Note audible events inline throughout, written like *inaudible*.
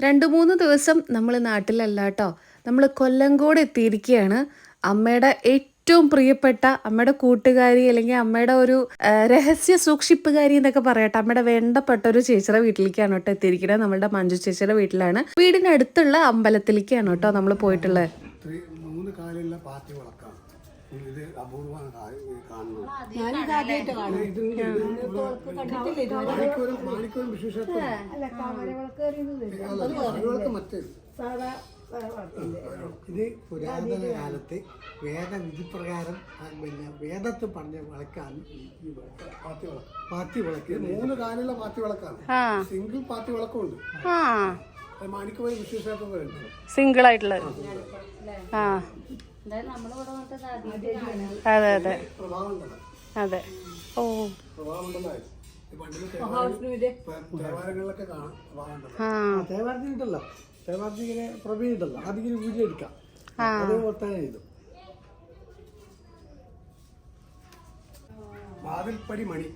രണ്ട് മൂന്ന് ദിവസം നമ്മൾ നാട്ടിലല്ല കേട്ടോ നമ്മൾ കൊല്ലങ്കോട് എത്തിയിരിക്കുകയാണ് അമ്മയുടെ ഏറ്റവും പ്രിയപ്പെട്ട അമ്മയുടെ കൂട്ടുകാരി അല്ലെങ്കിൽ അമ്മയുടെ ഒരു രഹസ്യ സൂക്ഷിപ്പുകാരി എന്നൊക്കെ പറയട്ടെ അമ്മയുടെ വേണ്ടപ്പെട്ട ഒരു ചേച്ചിയുടെ വീട്ടിലേക്കാണ് കേട്ടോ എത്തിയിരിക്കുന്നത്. നമ്മളുടെ മഞ്ജു ചേച്ചിയുടെ വീട്ടിലാണ്. വീടിനടുത്തുള്ള അമ്പലത്തിലേക്കാണ് കേട്ടോ നമ്മൾ പോയിട്ടുള്ളത്. മൂന്ന് ഞാനിത് ആദ്യമായിട്ട് കാണും. ഇത് പുരാതന കാലത്ത് വേദവിധി പ്രകാരം പിന്നെ വേദത്ത് പറഞ്ഞ വിളക്കാണ് ഈ വിളക്ക്. പാത്തി വിളക്ക്. പാത്തി വിളക്ക്. മൂന്ന് കാലുള്ള പാത്തി വിളക്കാണ്. സിംഗിൾ പാത്തി വിളക്കുണ്ട് ആ. അത് മാണിക്കൂർ സിംഗിൾ ആയിട്ടുള്ള. ആ അതെ അതെ. പ്രഭാവം ഉണ്ടല്ലോ അതെ. ഓ. പ്രഭാവം ഉണ്ടല്ലോ ഈ പണ്ടിൽ മഹാവിഷ്ണുവിന്റെ ദേവാലയങ്ങളിലൊക്കെ കാണാം പ്രഭാവം ഉണ്ടല്ലോ ആ തേവാർത്തി ഉണ്ടല്ലോ തേവാർത്തി ഇങ്ങനെ പ്രഭയുണ്ടല്ലോ അതിങ്ങനെ വീഡിയോ എടുക്കാം അതേപോലെ തന്നെ ഇത് വാതിൽപ്പടി മണി.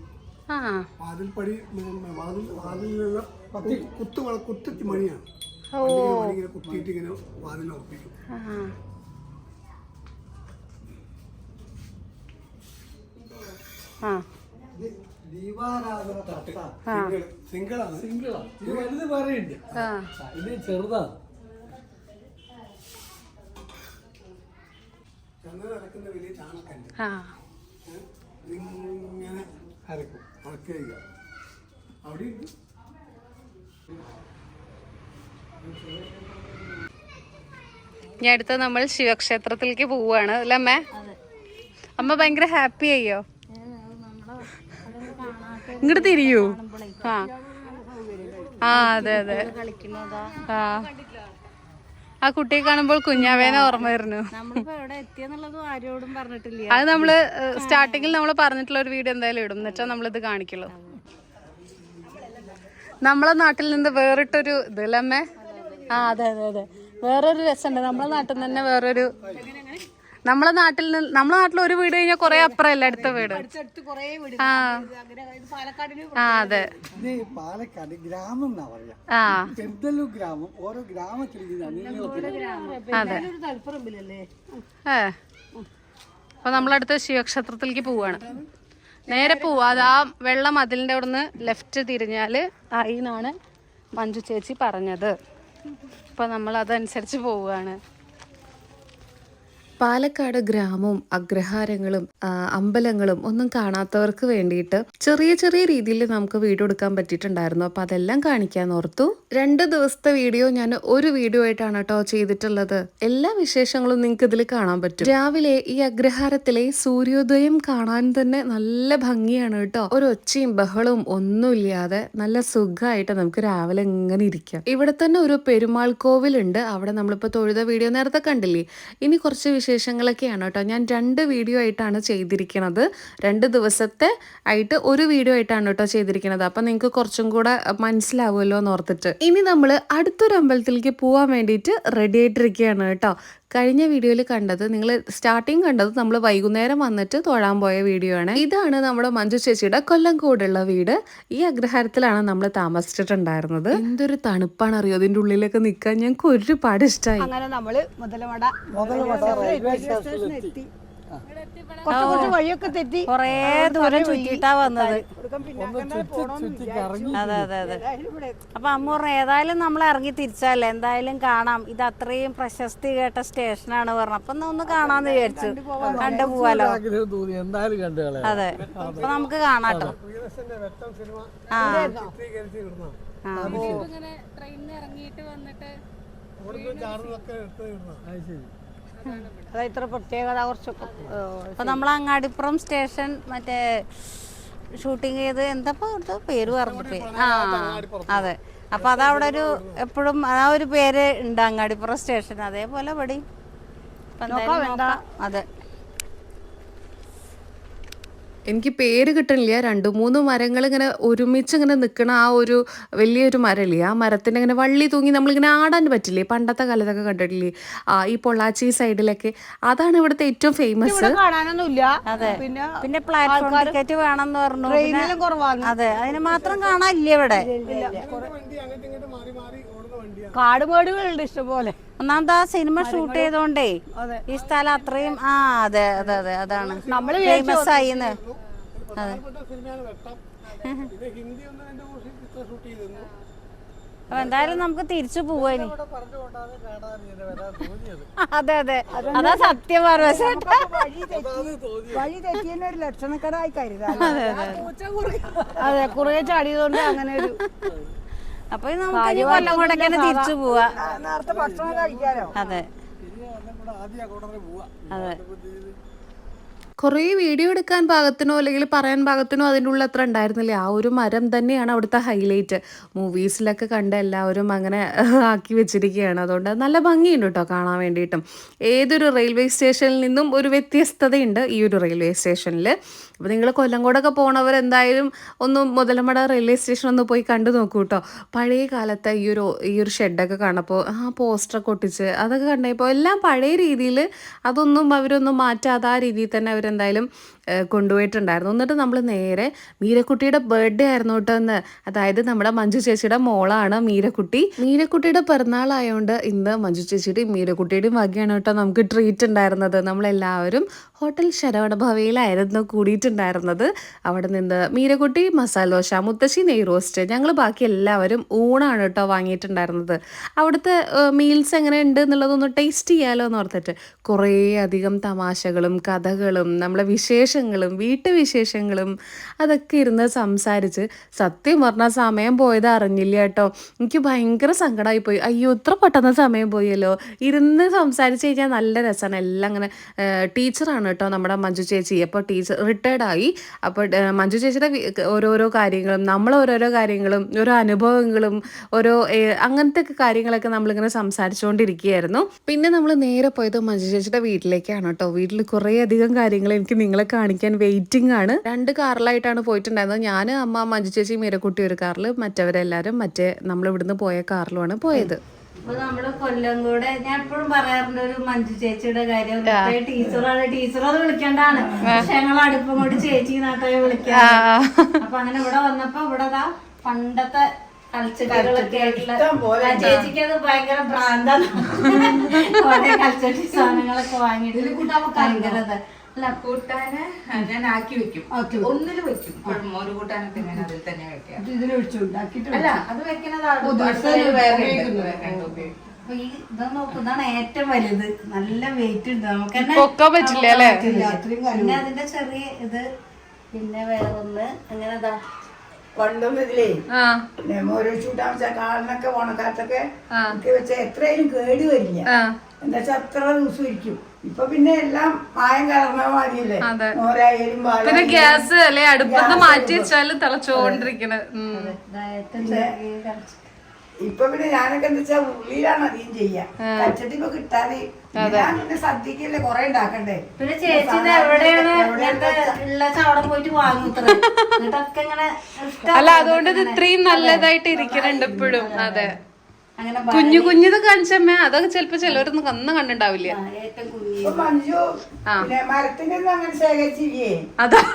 ആ. വാതിൽപ്പടി വാതിൽ വാതിലിലുള്ള കുത്തി. കുത്തു വള- കുത്തി മണിയാണ്. കുത്തിയിട്ട് ഇങ്ങനെ വാതിൽ ഉറപ്പിക്കും. സിംഗിളാണ്. സിംഗിളാ. ഇത് വലുത് വേറെ ഉണ്ട്. ആ. ഇത് ചെറുതാണ്. ചന്ദ്രൻ അരക്കുന്ന വലിയ ചാണക്കണ്ട് ആ. ഇങ്ങനെ അരക്കും. അരക്കുക അവിടെ ഇനി അടുത്ത നമ്മൾ ശിവക്ഷേത്രത്തിലേക്ക് പോവാണ് അല്ലേ അമ്മ? അമ്മ ഭയങ്കര ഹാപ്പി അയ്യോ ഇങ്ങോട്ട് തിരിയൂ. ആ. ആ അതെ അതെ. ആ. ആ കുട്ടിയെ കാണുമ്പോൾ കുഞ്ഞാവേനെ ഓർമ്മ വരുന്നു. അത് നമ്മൾ സ്റ്റാർട്ടിങ്ങിൽ നമ്മൾ പറഞ്ഞിട്ടുള്ള ഒരു വീഡിയോ എന്തായാലും ഇടും. എന്നുവെച്ചാ നമ്മളിത് കാണിക്കുള്ളൂ. നമ്മളെ നാട്ടിൽ നിന്ന് വേറിട്ടൊരു ഇതല്ലേ അമ്മേ? ആ അതെ അതെ അതെ. വേറൊരു രസമുണ്ട്. നമ്മളെ നാട്ടിൽ നിന്ന് തന്നെ വേറൊരു നമ്മളെ നാട്ടിൽ നിന്ന് നമ്മളെ നാട്ടിൽ ഒരു വീട് കഴിഞ്ഞാൽ കുറെ അപ്പുറമല്ല അടുത്ത വീട്? അടുത്ത് കുറേ വീട്. ആ. ആ അതെ. പാലക്കാട് ഗ്രാമം എന്നാ പറയാ. ആ. ഗ്രാമം ഓരോ ഗ്രാമത്തിൽ ഏ. അപ്പൊ നമ്മളടുത്ത് ശിവക്ഷേത്രത്തിലേക്ക് പോവാണ്. നേരെ പോവാ. അത് ആ വെള്ള അവിടെ അവിടുന്ന് ലെഫ്റ്റ് തിരിഞ്ഞാൽ ആയിന്നാണ് മഞ്ജു ചേച്ചി പറഞ്ഞത്. അപ്പൊ നമ്മൾ അതനുസരിച്ച് പോവുകയാണ് പാലക്കാട് ഗ്രാമവും അഗ്രഹാരങ്ങളും അമ്പലങ്ങളും ഒന്നും കാണാത്തവർക്ക് വേണ്ടിയിട്ട് ചെറിയ ചെറിയ രീതിയിൽ നമുക്ക് വീഡിയോ എടുക്കാൻ പറ്റിയിട്ടുണ്ടായിരുന്നു. അപ്പൊ അതെല്ലാം കാണിക്കാൻ ഓർത്തു. രണ്ട് ദിവസത്തെ വീഡിയോ ഞാൻ ഒരു വീഡിയോ ആയിട്ടാണ് കേട്ടോ ചെയ്തിട്ടുള്ളത്. എല്ലാ വിശേഷങ്ങളും നിങ്ങൾക്ക് ഇതിൽ കാണാൻ പറ്റും. രാവിലെ ഈ അഗ്രഹാരത്തിലെ സൂര്യോദയം കാണാൻ തന്നെ നല്ല ഭംഗിയാണ് കേട്ടോ. ഒരു ഒച്ചയും ബഹളവും ഒന്നുമില്ലാതെ നല്ല സുഖമായിട്ട് നമുക്ക് രാവിലെ ഇങ്ങനെ ഇരിക്കാം. ഇവിടെ തന്നെ ഒരു പെരുമാൾ കോവിലുണ്ട്. അവിടെ നമ്മളിപ്പോ തൊഴുത വീഡിയോ നേരത്തെ കണ്ടില്ലേ? ഇനി കുറച്ച് വിശേഷങ്ങളൊക്കെയാണ് കേട്ടോ ഞാൻ രണ്ട് വീഡിയോ ആയിട്ടാണ് ചെയ്തിരിക്കുന്നത് രണ്ട് ദിവസത്തെ ആയിട്ട് ഒരു വീഡിയോ ആയിട്ടാണ് കേട്ടോ ചെയ്തിരിക്കുന്നത് അപ്പം നിങ്ങൾക്ക് കുറച്ചും കൂടെ മനസ്സിലാവുമല്ലോ എന്ന് ഓർത്തിട്ട്. ഇനി നമ്മൾ അടുത്തൊരു അമ്പലത്തിലേക്ക് പോകാൻ വേണ്ടിയിട്ട് റെഡി ആയിട്ടിരിക്കുകയാണ് കേട്ടോ. കഴിഞ്ഞ വീഡിയോയിൽ കണ്ടത് നിങ്ങൾ സ്റ്റാർട്ടിങ് കണ്ടത് നമ്മൾ വൈകുന്നേരം വന്നിട്ട് തൊഴാൻ പോയ വീഡിയോ ആണ്. ഇതാണ് നമ്മുടെ മഞ്ജു ചേച്ചിയുടെ കൊല്ലംകോടുള്ള വീട്. ഈ അഗ്രഹാരത്തിലാണ് നമ്മൾ താമസിച്ചിട്ടുണ്ടായിരുന്നത്. എന്തൊരു തണുപ്പാണ് അറിയോ? അതിന്റെ ഉള്ളിലൊക്കെ നിൽക്കാൻ ഞങ്ങൾക്ക് ഒരുപാട് ഇഷ്ടമായി അങ്ങനെ നമ്മൾ മുതലമട കുറച്ച് കുറച്ച് വഴിയൊക്കെ തെറ്റി. കൊറേ ദൂരം ചുറ്റിട്ടാ വന്നത്. അതെ അതെ അതെ. അപ്പൊ അമ്മ പറഞ്ഞു ഏതായാലും നമ്മൾ ഇറങ്ങി തിരിച്ചല്ലേ എന്തായാലും കാണാം. ഇത് അത്രയും പ്രശസ്തി കേട്ട സ്റ്റേഷനാണ് പറഞ്ഞു അപ്പൊ ഒന്ന് കാണാന്ന് വിചാരിച്ചു. കണ്ടു പോവാലോ? അതെ. അപ്പൊ നമുക്ക് കാണാട്ടോ. ആ. ചാറുകളൊക്കെ എടുത്ത് ഇടുന്നതാണ് അത് ഇത്ര പ്രത്യേകത കുറച്ചൊക്കെ അപ്പൊ നമ്മൾ അങ്ങാടിപ്പുറം സ്റ്റേഷൻ മറ്റേ ഷൂട്ടിങ് ചെയ്ത് എന്താ അവിടുത്തെ പേര് പറഞ്ഞിട്ട്? ആ അതെ. അപ്പൊ അതവിടെ ഒരു എപ്പോഴും ആ ഒരു പേര് ഉണ്ട് അങ്ങാടിപ്പുറം സ്റ്റേഷൻ. അതേപോലെ പടി അതെ. എനിക്ക് പേര് കിട്ടണില്ല. രണ്ട് മൂന്ന് മരങ്ങൾ ഇങ്ങനെ ഒരുമിച്ച് ഇങ്ങനെ നിൽക്കണ ആ ഒരു വലിയൊരു മരമില്ലേ? ആ മരത്തിന്റെ ഇങ്ങനെ വള്ളി തൂങ്ങി നമ്മളിങ്ങനെ ആടാൻ പറ്റില്ലേ? പണ്ടത്തെ കാലത്തൊക്കെ കണ്ടിട്ടില്ലേ? ആ ഈ പൊള്ളാച്ചി സൈഡിലൊക്കെ. അതാണ് ഇവിടുത്തെ ഏറ്റവും ഫേമസ് കാണാനൊന്നുമില്ല. പിന്നെ പിന്നെ പ്ലാറ്റ്ഫോം ടിക്കറ്റ് വേണമെന്ന് പറഞ്ഞു. ട്രെയിനിലും കുറവാണ്. അതെ അതിന് മാത്രം കാണാനില്ല ഇവിടെ? കാടുപാടുകളുണ്ട് ഇഷ്ടംപോലെ. ഒന്നാമത് ആ സിനിമ ഷൂട്ട് ചെയ്തോണ്ടേ ഈ സ്ഥലം അത്രയും ആ അതെ അതെ അതെ അതാണ്. നമ്മൾ ഫേമസ് ആയിന്ന്. അതെ. അപ്പൊ എന്തായാലും നമുക്ക് തിരിച്ചു പോവാനി. അതെ അതെ. അതാ സത്യം പറഞ്ഞ ചേട്ടാ. വഴി തെറ്റി വഴി തെറ്റിയതിന് ഒരു ലക്ഷണക്കടായി കരുതാം. അതെ കുറെ ചാടിയതുകൊണ്ട് അങ്ങനെ ഒരു അപ്പൊ നമുക്ക് ഇനി കൊല്ലം കൊണ്ടൊക്കെ തിരിച്ചു പോവാ. അതെ. അതെ. കുറേ വീഡിയോ എടുക്കാൻ ഭാഗത്തിനോ അല്ലെങ്കിൽ പറയാൻ ഭാഗത്തിനോ അതിന്റെ ഉള്ളിൽ അത്ര ഉണ്ടായിരുന്നില്ല. ആ ഒരു മരം തന്നെയാണ് അവിടുത്തെ ഹൈലൈറ്റ് മൂവീസിലൊക്കെ കണ്ട എല്ലാവരും അങ്ങനെ ആക്കി വെച്ചിരിക്കുകയാണ്. അതുകൊണ്ട് നല്ല ഭംഗിയുണ്ട് കേട്ടോ കാണാൻ വേണ്ടിയിട്ടും. ഏതൊരു റെയിൽവേ സ്റ്റേഷനിൽ നിന്നും ഒരു വ്യത്യസ്തതയുണ്ട് ഈ ഒരു റെയിൽവേ സ്റ്റേഷനിൽ അപ്പോൾ നിങ്ങൾ കൊല്ലങ്കോടൊക്കെ പോണവർ എന്തായാലും ഒന്ന് മുതലമട റെയിൽവേ സ്റ്റേഷൻ ഒന്ന് പോയി കണ്ടു നോക്കൂ കേട്ടോ. പഴയ കാലത്തെ ഈ ഒരു ഈ ഒരു ഷെഡൊക്കെ കാണപ്പോൾ ആ പോസ്റ്ററൊക്കെ ഒട്ടിച്ച് അതൊക്കെ കണ്ടപ്പോൾ എല്ലാം പഴയ രീതിയിൽ അതൊന്നും അവരൊന്നും മാറ്റാതെ ആ രീതിയിൽ തന്നെ അവരെന്തായാലും ഏഹ്, കൊണ്ടുപോയിട്ടുണ്ടായിരുന്നു. എന്നിട്ട് നമ്മൾ നേരെ മീരക്കുട്ടിയുടെ ബർത്ത്ഡേ ആയിരുന്നു കേട്ടോ എന്ന് അതായത് നമ്മുടെ മഞ്ജു ചേച്ചിയുടെ മോളാണ് മീരക്കുട്ടി. മീരക്കുട്ടിയുടെ പിറന്നാളായതുകൊണ്ട് ഇന്ന് മഞ്ജു ചേച്ചിയുടെയും മീരക്കുട്ടിയുടെയും വകയാണ് കേട്ടോ നമുക്ക് ട്രീറ്റ് ഉണ്ടായിരുന്നത്. നമ്മളെല്ലാവരും ഹോട്ടൽ ശരവണ ഭവയിലായിരുന്നു കൂടിയിട്ടുണ്ടായിരുന്നത്. അവിടെ നിന്ന് മീരക്കുട്ടി മസാല ദോശ മുത്തശ്ശി നെയ് റോസ്റ്റ് ഞങ്ങൾ ബാക്കി എല്ലാവരും ഊണാണ് കേട്ടോ വാങ്ങിയിട്ടുണ്ടായിരുന്നത്. അവിടുത്തെ മീൽസ് എങ്ങനെ ഉണ്ട് എന്നുള്ളതൊന്ന് ടേസ്റ്റ് ചെയ്യാലോ എന്ന് ഓർത്തിട്ട് കുറേ അധികം തമാശകളും കഥകളും നമ്മളെ വിശേഷങ്ങളും വീട്ടുവിശേഷങ്ങളും അതൊക്കെ ഇരുന്ന് സംസാരിച്ച് സത്യം പറഞ്ഞാൽ സമയം പോയത് അറിഞ്ഞില്ല കേട്ടോ. എനിക്ക് ഭയങ്കര സങ്കടമായി പോയി അയ്യോ ഇത്ര പെട്ടെന്ന് സമയം പോയല്ലോ. ഇരുന്ന് സംസാരിച്ച് കഴിഞ്ഞാൽ നല്ല രസമാണ് എല്ലാം അങ്ങനെ ടീച്ചറാണ് കേട്ടോ നമ്മുടെ മഞ്ജു ചേച്ചി. അപ്പോൾ ടീച്ചർ റിട്ടയർഡായി അപ്പോൾ മഞ്ജു ചേച്ചിയുടെ ഓരോരോ കാര്യങ്ങളും നമ്മൾ ഓരോരോ കാര്യങ്ങളും ഓരോ അനുഭവങ്ങളും ഓരോ അങ്ങനത്തെ കാര്യങ്ങളൊക്കെ നമ്മളിങ്ങനെ സംസാരിച്ചുകൊണ്ടിരിക്കുകയായിരുന്നു പിന്നെ നമ്മൾ നേരെ പോയത് മഞ്ജു ചേച്ചിയുടെ വീട്ടിലേക്കാണ് കേട്ടോ. വീട്ടിൽ കുറേ അധികം കാര്യങ്ങൾ എനിക്ക് നിങ്ങളെ കാണിക്കാൻ വെയിറ്റിംഗ് ആണ്. രണ്ട് കാറിലായിട്ടാണ് പോയിട്ടുണ്ടായിരുന്നത്. ഞാൻ അമ്മ മഞ്ജു ചേച്ചി മീരക്കുട്ടി ഒരു കാറിൽ മറ്റവരെല്ലാവരും മറ്റേ നമ്മൾ ഇവിടുന്ന് പോയ കാറിലുമാണ് പോയത്. അപ്പൊ നമ്മൾ കൊല്ലം കൂടെ ഞാൻ എപ്പോഴും പറയാറുണ്ട് ഒരു മഞ്ജു ചേച്ചിയുടെ കാര്യം. ടീച്ചറാണ്. ടീച്ചർ അത് വിളിക്കേണ്ടാണ് പക്ഷെ ഞങ്ങൾ അടുപ്പം കൊണ്ട് ചേച്ചി നാട്ടായി വിളിക്കാം അപ്പൊ അങ്ങനെ ഇവിടെ വന്നപ്പോ ഇവിടെ പണ്ടത്തെ കൾച്ചറുകളൊക്കെ ആയിട്ടുള്ള ചേച്ചിക്ക് അത് ഭയങ്കര ഭ്രാന്താണ് കുറെ കൾച്ചർ സാധനങ്ങളൊക്കെ വാങ്ങിയിട്ട് ഭയങ്കര. അല്ല കൂട്ടാന് ഞാൻ ആക്കി വെക്കും. ഒന്നിൽ വെക്കും. മോര് കൂട്ടാനൊക്കെ ഞാൻ അതിൽ തന്നെ വെക്കാം അല്ല അത് ഈ ഇത് ഏറ്റവും വലുത്. നല്ല വെയിറ്റ് ഉണ്ട്. നമുക്ക് പറ്റില്ല പിന്നെ അതിന്റെ ചെറിയ ഇത് പിന്നെ വേറൊന്ന് അങ്ങനെ ഇതാ. പണ്ടൊന്നും ഇതിലേ. ആ. ഓരോ ചൂട്ടാൻ വെച്ചാൽ കാളിനൊക്കെ ഓണക്കാലത്തൊക്കെ ഒക്കെ വെച്ചാൽ എത്രയും കേടി വരില്ല. എന്താ വെച്ചാൽ അത്ര ദിവസം ഇരിക്കും. ഇപ്പൊ പിന്നെ എല്ലാം മായം കലർന്ന മാതിരിയല്ലേ? പിന്നെ ഗ്യാസ് അല്ലെ? അടുപ്പത്ത് മാറ്റി വെച്ചാൽ തിളച്ചോണ്ടിരിക്കണ. ഇപ്പൊ പിന്നെ ഞാനൊക്കെ എന്താ വെച്ചാ ഉള്ളിലാണ് അധികം ചെയ്യാ. പച്ചടി ഇപ്പൊ കിട്ടാതെ ഞാൻ പിന്നെ സദ്യക്കല്ലേ കൊറേ ഉണ്ടാക്കണ്ടേ? പിന്നെ ചേച്ചി എവിടെയാണ് പോയിട്ട് ഇഷ്ടം *laughs* അല്ല അതുകൊണ്ട് ഇത് ഇത്രയും നല്ലതായിട്ട് ഇരിക്കുന്നുണ്ട് ഇപ്പോഴും. അതെ. കുഞ്ഞു കുഞ്ഞത് കാണിച്ചമ്മേ അതൊക്കെ ചിലപ്പോ ചിലവരൊന്നും അന്ന് കണ്ടിണ്ടാവില്ല. മരത്തിന്റെ അങ്ങനെ ശേഖരിച്ചില്ലേ? അതാ. *laughs*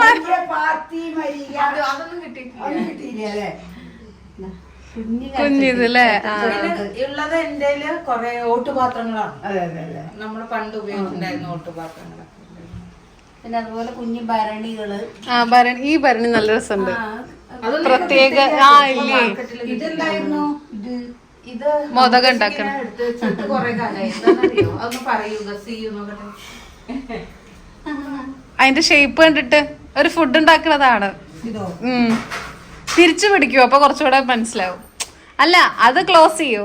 വലിയ പാത്തി മരിക അതൊന്നും കിട്ടിയിട്ടില്ല. ഒന്നും അല്ലേ? കുഞ്ഞി കുഞ്ഞിത് അല്ലേ ആ. പിന്നെ ഉള്ളത് എന്റെ കൊറേ ഓട്ടുപാത്രങ്ങളാണ്. അതെ അതെ അതെ. നമ്മൾ പണ്ട് ഉപയോഗിച്ചിട്ടുണ്ടായിരുന്ന ഓട്ടുപാത്രങ്ങളൊക്കെ. പിന്നെ അതുപോലെ കുഞ്ഞു ഭരണികൾ. ആ ഭരണി ഈ ഭരണി നല്ല രസമുണ്ട്. പ്രത്യേക ആ ഇല്ലേ? ഇതെന്തായിരുന്നു? ഇത് ഇത് മോദകം ഉണ്ടാക്കണം. അതിന്റെ ഷേപ്പ് കണ്ടിട്ട് ഒരു ഫുഡ് ഉണ്ടാക്കണതാണ് ഉം. തിരിച്ചു പിടിക്കൂ അപ്പൊ കുറച്ചുകൂടെ മനസ്സിലാവും. അല്ല അത് ക്ലോസ് ചെയ്യോ.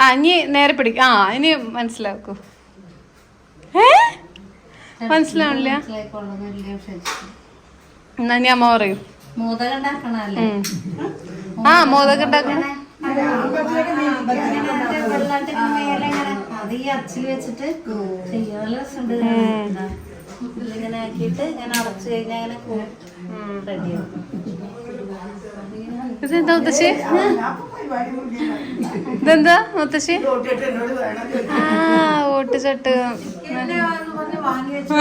ആ ഇനി നേരെ പിടിക്കും ആ ഇനി മനസ്സിലാക്കൂ. ഏ? മനസ്സിലാവില്ല എന്നാ ഞാൻ അമ്മ പറയൂ. മോദകം ഉണ്ടാക്കണല്ലേ ആ മോദകം ഉണ്ടാക്കണം അത് ഈ അച്ചിൽ വെച്ചിട്ട് ചെയ്യാൻ നല്ല രസമുണ്ട്. ഇതാ. ഇതിലിങ്ങനെ ആക്കിയിട്ട് ഇങ്ങനെ അടച്ചു കഴിഞ്ഞാൽ അങ്ങനെ റെഡിയാവും ഇതെന്താ മുത്തശ്ശി? ഇതെന്താ മുത്തശ്ശി. ആ ഓട്ടുചട്ട്. വാങ്ങി വെച്ചു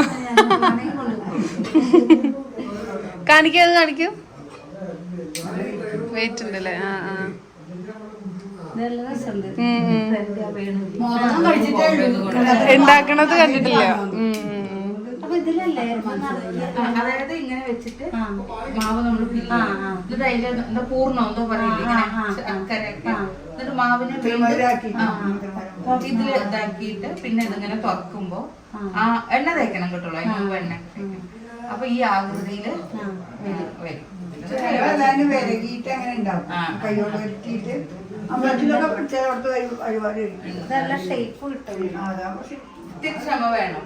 കാണിക്കൂ അത് കാണിക്കൂ. വെയിറ്റ് ഉണ്ടല്ലേ? ആ ആ. ഉണ്ടാക്കണത് കണ്ടിട്ടില്ല. അതായത് ഇങ്ങനെ വെച്ചിട്ട് മാവ് നമ്മൾ എന്നിട്ട് അതിന്റെ എന്താ പൂർണം എന്തോ പറയില്ല? എന്നിട്ട് മാവിനെ ഇതിൽ ഇതാക്കിയിട്ട് പിന്നെ ഇതിങ്ങനെ തുറക്കുമ്പോ ആ. എണ്ണ തേക്കണം കിട്ടുള്ളൂ അതിന് മുമ്പ് എണ്ണ തേക്കണം. അപ്പൊ ഈ ആകൃതിയിൽ വരും. ചിലവെല്ലാരും വിരകിയിട്ട് അങ്ങനെ ഉണ്ടാവും. കൈയോട് വരുത്തിയിട്ട് അമ്പലത്തിലൊക്കെ ചിലയിടത്ത് വഴി നല്ല ഷേപ്പ് കിട്ടും. അതാ പക്ഷെ ഇത്തിരി ക്ഷമ വേണം.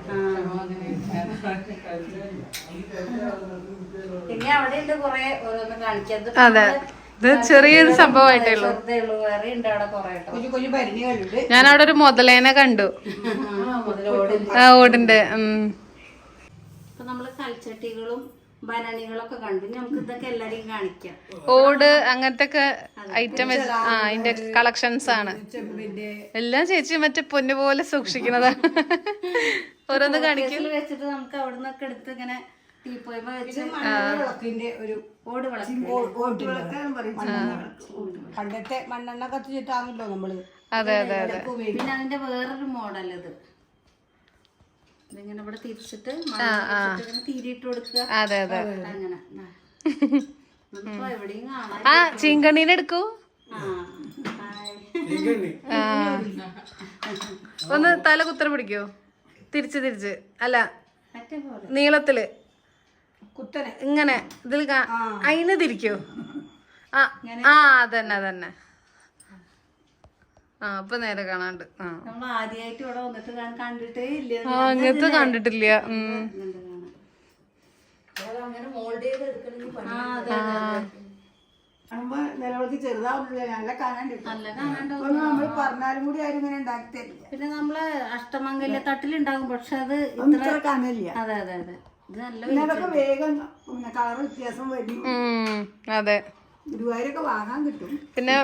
പിന്നെ അവിടെ ഉണ്ട് കൊറേ ഓരോന്ന് കാണിക്കാത് അതെ. ഇത് ചെറിയൊരു സംഭവമായിട്ടേ ഉള്ളൂ. ഞാൻ അവിടെ ഒരു മുതലേനെ കണ്ടു. ആ ഓടിന്റെ ഉം. ഇപ്പൊ നമ്മൾ കൽച്ചട്ടികളും ബനാനികളൊക്കെ കണ്ടു. നമുക്ക് ഇതൊക്കെ എല്ലാരെയും കാണിക്കാം. ഓട് അങ്ങനത്തെ ഒക്കെ ഐറ്റം ആ അതിന്റെ കളക്ഷൻസ് ആണ്. എല്ലാം ചേച്ചി മറ്റേ പൊന്നു പോലെ സൂക്ഷിക്കുന്നതാണ് ഓരോന്ന് കാണിക്കും. വെച്ചിട്ട് നമുക്ക് അവിടെ നിന്നൊക്കെ എടുത്ത് ഇങ്ങനെ പണ്ടത്തെ മണ്ണെണ്ണ കത്തിച്ചിട്ടാണല്ലോ നമ്മൾ അതെ അതെ അതെ. പിന്നെ അതിന്റെ വേറൊരു മോഡൽ ഇത്. ഇതിങ്ങനെ ഇവിടെ തിരിച്ചിട്ട് തിരിയിട്ട് കൊടുക്കുക. അതെ അതെ. അങ്ങനെ. ആ. ചീങ്കണ്ണീനെ എടുക്കൂ. ഒന്ന് തല കുത്തറ പിടിക്കോ. തിരിച്ച് തിരിച്ച്. അല്ല നീളത്തിൽ. കുത്തനെ. ഇങ്ങനെ ഇതിൽ അയിന് തിരിക്കോ. ആ ആ അതന്നെ അതന്നെ ആ ഇപ്പൊ നേരെ കാണാണ്ട് ആ നമ്മൾ ആദ്യമായിട്ട് ഇവിടെ വന്നിട്ട് ഞാൻ കണ്ടിട്ടേ നേരെ കാണാണ്ട്. അങ്ങനത്തെ കണ്ടിട്ടില്ല. നിലവിളക്ക് നല്ല കാണാൻ നല്ല കാണാണ്ട് നമ്മൾ പറഞ്ഞാലും കൂടി ആരും ഇങ്ങനെ ഉണ്ടാക്കി തരില്ല പിന്നെ നമ്മൾ അഷ്ടമംഗല്യ തട്ടിലുണ്ടാകും. പക്ഷെ അത് ഇത്ര കാണില്ല അതെ അതെ അതെ. ഇത് നല്ല പിന്നെ അതൊക്കെ വേഗം പിന്നെ കളർ വ്യത്യാസം വരും. അതെ. ഗുരുവായൂരൊക്കെ വാങ്ങാൻ കിട്ടും. പിന്നെ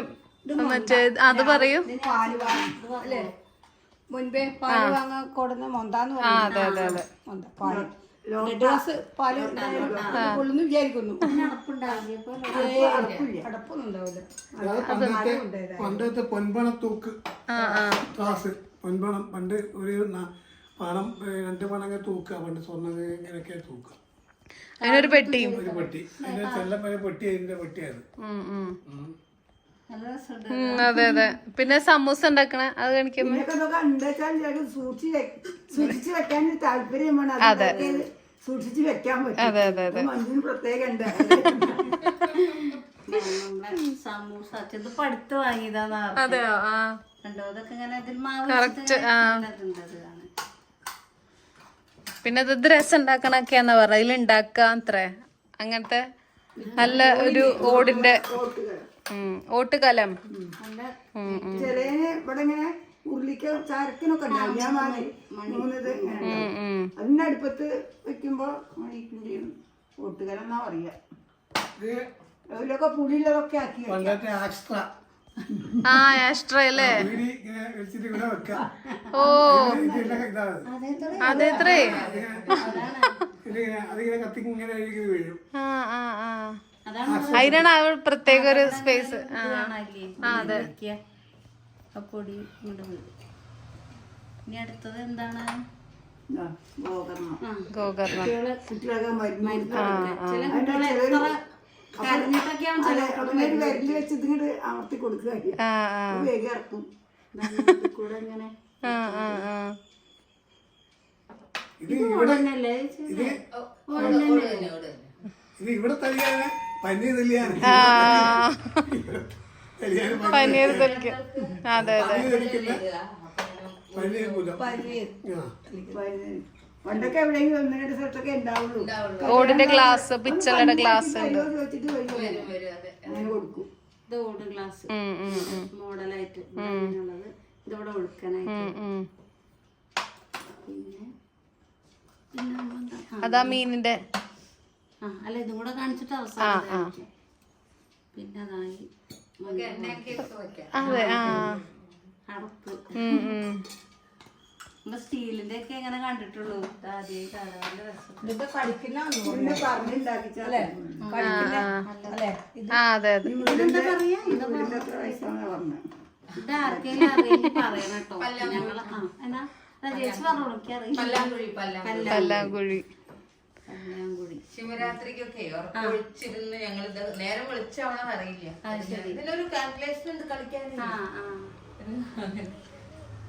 മറ്റേ അത് പറയൂ. പാൽ വാങ്ങാൻ അല്ലേ? മുൻപേ പാൽ വാങ്ങാൻ കൊടുന്ന മൊന്താന്ന് ആ അതെ അതെ അതെ. പാൽ. കൊള്ളുന്നു വിചാരിക്കുന്നു. പണ്ടത്തെ പൊൻപണത്തൂക്ക് ക്ലാസ്. പൊൻപണം. പണ്ട് ഒരു പണം രണ്ട് പണം തൂക്കുക. പണ്ട് സ്വർണ ഇങ്ങനെയൊക്കെ തൂക്കുക. അതിനൊരു പെട്ടി. ഒരു പെട്ടി. അതിന്റെ ചെല്ലം വരെ പെട്ടി അതിന്റെ പെട്ടിയായിരുന്നു. അതെ. അതെ പിന്നെ സമൂസ ഉണ്ടാക്കണ അത് കാണിക്കുമ്പോ അതെ സൂക്ഷിച്ചു വെക്കാൻ അത് പറ്റും. അതെ അതെ അതെ. പിന്നെ പ്രത്യേകം ഉണ്ട്. നമ്മളെ സമൂസ ഇത് പടുത്ത് വാങ്ങിയതാന്നാ പറഞ്ഞത്. അതെയോ? ആ. കണ്ടോ? അതൊക്കെ ഇങ്ങനെ ഇതിൽ മാവ് അത്. പിന്നെ ഇത് രസം ഉണ്ടാക്കണൊക്കെയാന്ന് പറഞ്ഞ ഇതിൽ ഉണ്ടാക്കാത്രേ അങ്ങനത്തെ നല്ല ഒരു ഓടിന്റെ ഓട്ടുകലം. ചിലേന് ഇവിടെ ഇങ്ങനെ ഉരുളിക്ക ചരക്കിനൊക്കെ ഉണ്ടാവും. ഞാൻ വാങ്ങി മൂന്നത് ഇങ്ങനെ ഉണ്ടാവും. ഉം, ഉം. അതിന്റെ അടുപ്പത്ത് വെക്കുമ്പോ മണിക്കിന്റെ എന്നാ പറയാ. അതിലൊക്കെ പുളിയുള്ളതൊക്കെ ആക്കി ആ ആസ്ട്ര അല്ലേ? ഓ. അതെത്രേ? വീഴും. ആ ആ ആ. അതിനാണ് അവൾ പ്രത്യേക ഒരു സ്പേസ് പൊടി. ഇനി അടുത്തത് എന്താണ്? ഗോകർണം. വിരൽ വെച്ച് ഇതിങ്ങോട്ട് അമർത്തി കൊടുക്കുക. വേഗം ഇറക്കും. കൂടെ ഇങ്ങനെ ഇത് ഇവിടെ തരികയാണ് ഇത് ഇവിടെ പനീർ അതെ അതെ. പനി പനീർ പനീർ. പണ്ടൊക്കെ എവിടെയെങ്കിലും ഒന്ന് രണ്ട് സ്ഥലത്തൊക്കെ ഉണ്ടാവുള്ളൂ. ഓടിന്റെ ഗ്ലാസ് പിച്ചറിന്റെ ഗ്ലാസ് ഉണ്ട്. അങ്ങനെ കൊടുക്കും. ഇത് ഓട് ഗ്ലാസ്. മോഡലായിട്ട് ഒഴുക്കാനായിട്ട്. പിന്നെ അതാ മീനിന്റെ അല്ല ഇതും കൂടെ കാണിച്ചിട്ട് അവസാനം. പിന്നെ അതായി അതെ ആ. സ്റ്റീലിന്റെ ഒക്കെ എങ്ങനെ കണ്ടിട്ടുള്ളൂ? പല്ലാങ്കുഴി. ശിവരാത്രിക്കൊക്കെ ഉറക്കൊഴിച്ചിരുന്ന് ഞങ്ങൾ നേരം വിളിച്ചാവണം അറിയില്ല. ഇതിനൊരു കാൽക്കുലേഷൻ ഉണ്ട് കളിക്കാൻ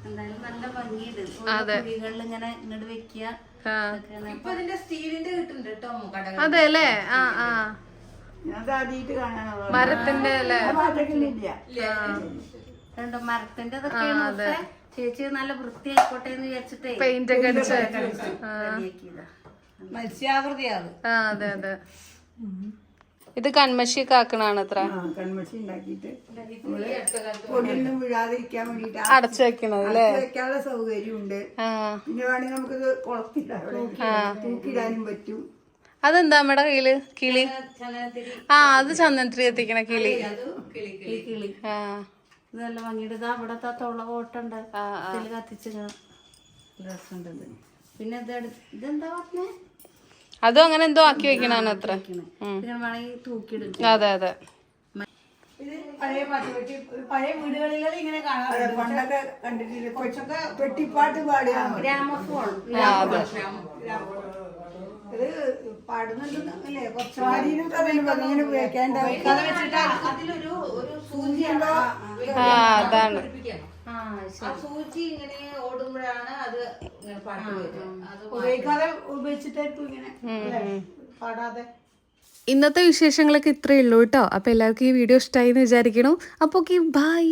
എന്തായാലും നല്ല ഭംഗിയുണ്ട്. ഓരോ കുഴികളിൽ ഇങ്ങനെ ഇങ്ങോട്ട് വെക്കുക. ഇപ്പൊ ഇതിന്റെ സ്റ്റീലിന്റെ കിട്ടുന്നുണ്ട് കേട്ടോ കടകൾ. അതെ അല്ലേ? ആ ആ. മരത്തിന്റെ രണ്ട് മരത്തിന്റെ ചേച്ചി നല്ല വൃത്തിയായിക്കോട്ടെ എന്ന് വിചാരിച്ചിട്ടേ. പെയിന്റ് ഒക്കെ അടിച്ച്. മത്സ്യാകൃതിയാണ്. ആ അതെ അതെ. ഇത് കൺമഷിയൊക്കെ ആക്കണാണ് അത്ര? ആ കൺമഷി ഉണ്ടാക്കിയിട്ട് നമ്മൾ പൊടിയൊന്നും വീഴാതിരിക്കാൻ വേണ്ടിട്ട് അടച്ചു വെക്കണത് അല്ലേ? വെക്കാനുള്ള സൗകര്യം പിന്നെ വേണമെങ്കിൽ നമുക്കിത് കുളത്തിടാം. ഇവിടെ. തൂക്കിടാനും പറ്റും. അതെന്താ നമ്മുടെ കയ്യിൽ? കിളി? ആ അത് ചന്ദനത്തിരി എത്തിക്കണ കിളി. കിളി ആ. ഇത് നല്ല ഭംഗിയുടെ ഇതാ കോട്ടുണ്ട്. കത്തിച്ചിങ്ങനെ പിന്നെ ഇത് ഇതെന്താ പറഞ്ഞേ? അതും അങ്ങനെ എന്തോ ആക്കി വെക്കണാണ് അത്ര. അതെ അതെ. ഇത് പഴയ പാട്ടുപെട്ടി പഴയ വീടുകളിലെല്ലാം ഇങ്ങനെ കാണാം പണ്ടൊക്കെ കണ്ടിട്ടില്ല. കൊച്ചൊക്കെ പെട്ടിപ്പാട്ട് പാടുക. ഗ്രാമഫോൺ. ഇത് കുറച്ച് ഇങ്ങനെ ഉപയോഗിക്കാണ്ടാവും അതിലൊരു ഒരു സൂചി ഉണ്ടോ അതാണ്. ആ സൂചി ഇങ്ങനെ ഓടുമ്പോഴാണ് അത് പാട്ട് വരിക അത് ഉപയോഗിച്ചിട്ടായിരിക്കും ഇങ്ങനെ പാടാതെ. ഇന്നത്തെ വിശേഷങ്ങളൊക്കെ ഇത്രയേ ഉള്ളൂ കേട്ടോ. അപ്പൊ എല്ലാവർക്കും ഈ വീഡിയോ ഇഷ്ടമായി എന്ന് വിചാരിക്കണു അപ്പൊ ഓക്കെ ബൈ